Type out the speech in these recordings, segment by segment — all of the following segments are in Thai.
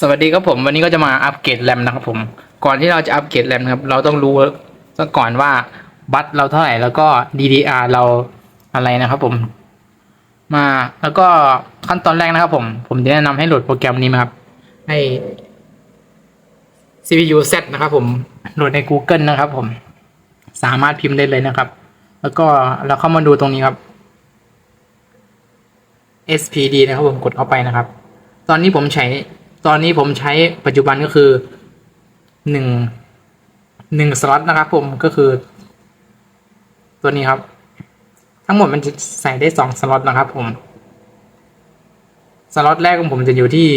สวัสดีครับผมวันนี้ก็จะมาอัปเกรดแรมนะครับผม ก่อนที่เราจะอัปเกรดแรมครับ เราต้องรู้ซะก่อนว่าบัตเราเท่าไหร่แล้วก็ DDR เราอะไรนะครับผม มาแล้วก็ขั้นตอนแรกนะครับผม ผมจะแนะนำให้โหลดโปรแกรมนี้มาครับ ให้ CPU Z นะครับผมโหลดใน Google นะครับผม สามารถพิมพ์ได้เลยนะครับ แล้วก็เราเข้ามาดูตรงนี้ครับ SPD นะครับผมกดเข้าไปนะครับ ตอนนี้ผมใช้ ตอนนี้ผมใช้ปัจจุบันก็คือหนึ่งหนึ่งสล็อตนะครับผมก็คือ ตัวนี้ครับ ทั้งหมดมันจะใส่ได้สองสล็อตนะครับผมสล็อตแรกของผมจะอยู่ที่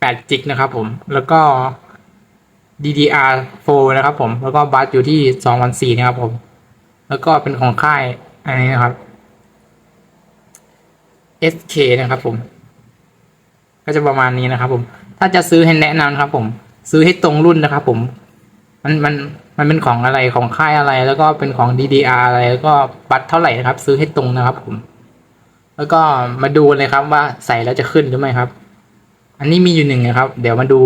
แปดจิกนะครับผมแล้วก็ DDR4 นะครับผม แล้วก็บัสอยู่ที่สองพันสี่นะครับผม แล้วก็เป็นของค่ายอันนี้นะครับ SK นะครับผม ก็จะประมาณนี้นะครับ ผม ถ้าจะซื้อให้แนะนำนะครับ ผม ซื้อให้ตรงรุ่นนะครับ ผม มันมันมันเป็นของอะไรของค่ายอะไร แล้วก็เป็นของ DDR อะไรแล้วก็บัตรเท่าไหร่นะครับ ซื้อให้ตรงนะครับ ผม แล้วก็มาดูเลยครับว่าใส่แล้วจะขึ้นหรือไม่ครับ อันนี้มีอยู่หนึ่งนะครับ เดี๋ยวมาดู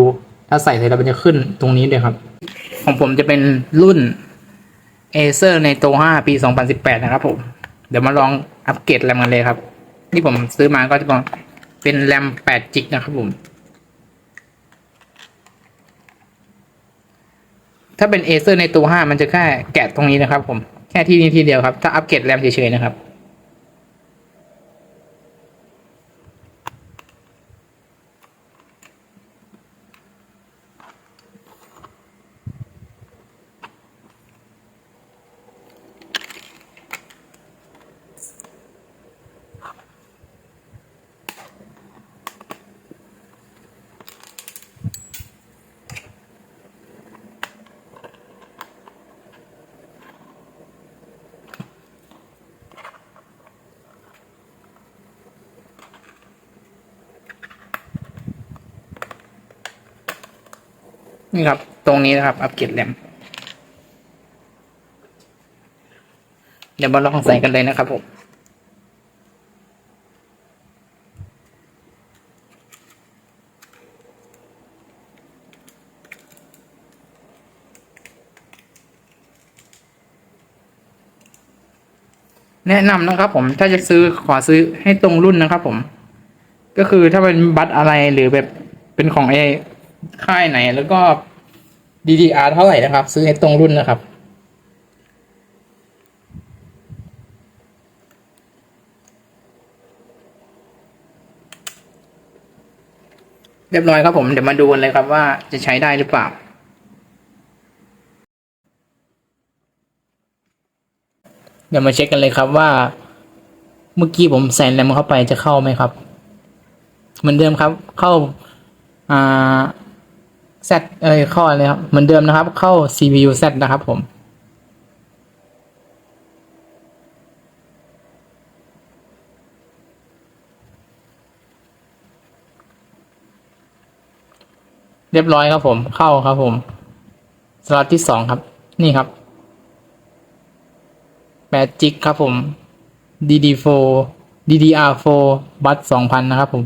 ถ้าใส่เสร็จแล้วมันจะขึ้นตรงนี้เลยครับ ของผมจะเป็นรุ่น Acer ในโต5ปี 2018 นะครับผม เดี๋ยวมาลองอัปเกรดแรมกันเลยครับ ที่ผมซื้อมาก็จะ เป็นแรม8จิกนะครับผม ถ้าเป็นเอเซอร์ในตัว 5 มันจะแค่แกะตรงนี้นะครับผม แค่ที่นี้ทีเดียวครับ ถ้าอัปเกรดแรมเฉยๆนะครับ นี่ครับ ตรงนี้นะครับ อัปเกรดแรมเดี๋ยวมาลองใส่กันเลยนะครับผมแนะนำนะครับ ผมถ้าจะซื้อขอซื้อให้ตรงรุ่นนะครับ ผม ก็คือถ้าเป็นบัตรอะไรหรือแบบเป็นของไอ้ ค่ายไหนแล้วก็ DDR เท่าไหร่นะครับ ซื้อให้ตรงรุ่นนะครับ เรียบร้อยครับผมเดี๋ยวมาดูกันเลยครับว่าจะใช้ได้หรือเปล่าเดี๋ยวมาเช็คกันเลยครับว่า เมื่อกี้ผมใส่แรมเข้าไปจะเข้าไหมครับ เหมือนเดิมครับเข้าอ่า Z เอ้ยเข้าอะไรครับเหมือนเดิมนะครับ เข้า CPU Z นะครับผมเรียบร้อยครับผม เข้าครับผมสล็อตที่สองครับ นี่ครับแปดจิกครับผม DD4 DDR4 บัตสองพันนะครับผม